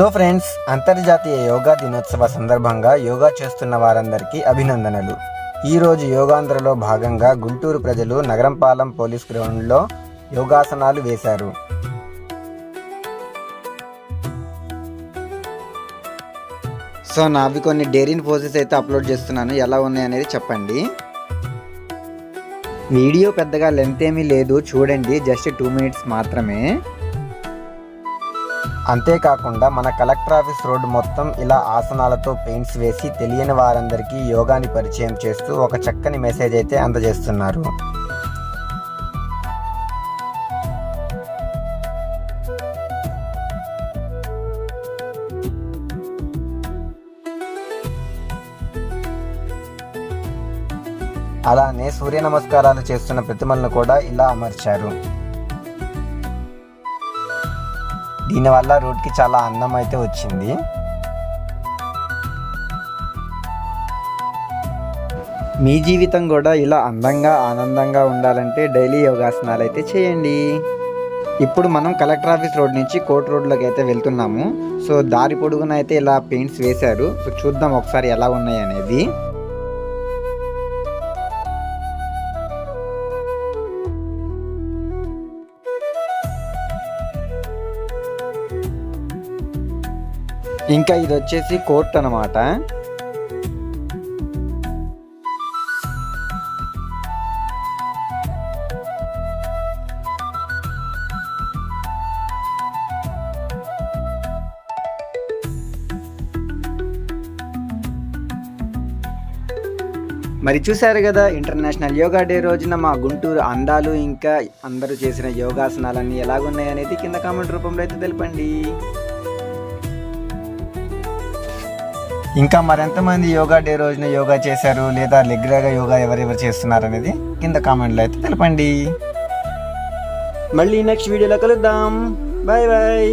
So friends అంతర్జాతీయ యోగా దినోత్సవ సందర్భంగా యోగా చేస్తున్న వారందరికీ అభినందనలు. ఈరోజు యోగాంధ్రలో భాగంగా గుంటూరు ప్రజలు నగరంపాలెం పోలీస్ గ్రౌండ్లో యోగాసనాలు వేశారు. సో నావి కొన్ని డేరింగ్ పోజెస్ అయితే అప్లోడ్ చేస్తున్నాను. ఎలా ఉన్నాయి అనేది చెప్పండి. వీడియో పెద్దగా లెంత్ ఏమీ లేదు. చూడండి జస్ట్ టూ మినిట్స్ మాత్రమే. అంతేకాకుండా మన కలెక్టర్ ఆఫీస్ రోడ్డు మొత్తం ఇలా ఆసనాలతో పెయింట్స్ వేసి తెలియని వారందరికీ యోగాని పరిచయం చేస్తూ ఒక చక్కని మెసేజ్ అయితే అందజేస్తున్నారు. అలానే సూర్య నమస్కారాలు చేస్తున్న ప్రతిమలను కూడా ఇలా అమర్చారు. దీనివల్ల రోడ్కి చాలా అందం అయితే వచ్చింది. మీ జీవితం కూడా ఇలా అందంగా ఆనందంగా ఉండాలంటే డైలీ యోగాసనాలు అయితే చేయండి. ఇప్పుడు మనం కలెక్టర్ ఆఫీస్ రోడ్ నుంచి కోర్ట్ రోడ్లోకి అయితే వెళ్తున్నాము. సో దారి పొడుగున అయితే ఇలా పెయింట్స్ వేశారు. సో చూద్దాం ఒకసారి ఎలా ఉన్నాయి అనేది ఇంకా ఇది వచ్చేసి కోర్ట్ అనమాట మరి చూశారు కదా ఇంటర్నేషనల్ యోగా డే రోజున మా గుంటూరు అందాలు ఇంకా అందరూ చేసిన యోగాసనాలన్నీ ఎలాగున్నాయి అనేది కింద కామెంట్ రూపంలో అయితే తెలపండి. ఇంకా మరెంతమంది యోగా డే రోజున యోగా చేశారు? లేదా రెగ్యులర్గా యోగా ఎవరెవరు చేస్తున్నారు అనేది కింద కామెంట్లో అయితే తెలపండి. మళ్ళీ నెక్స్ట్ వీడియోలో కలుద్దాం. Bye bye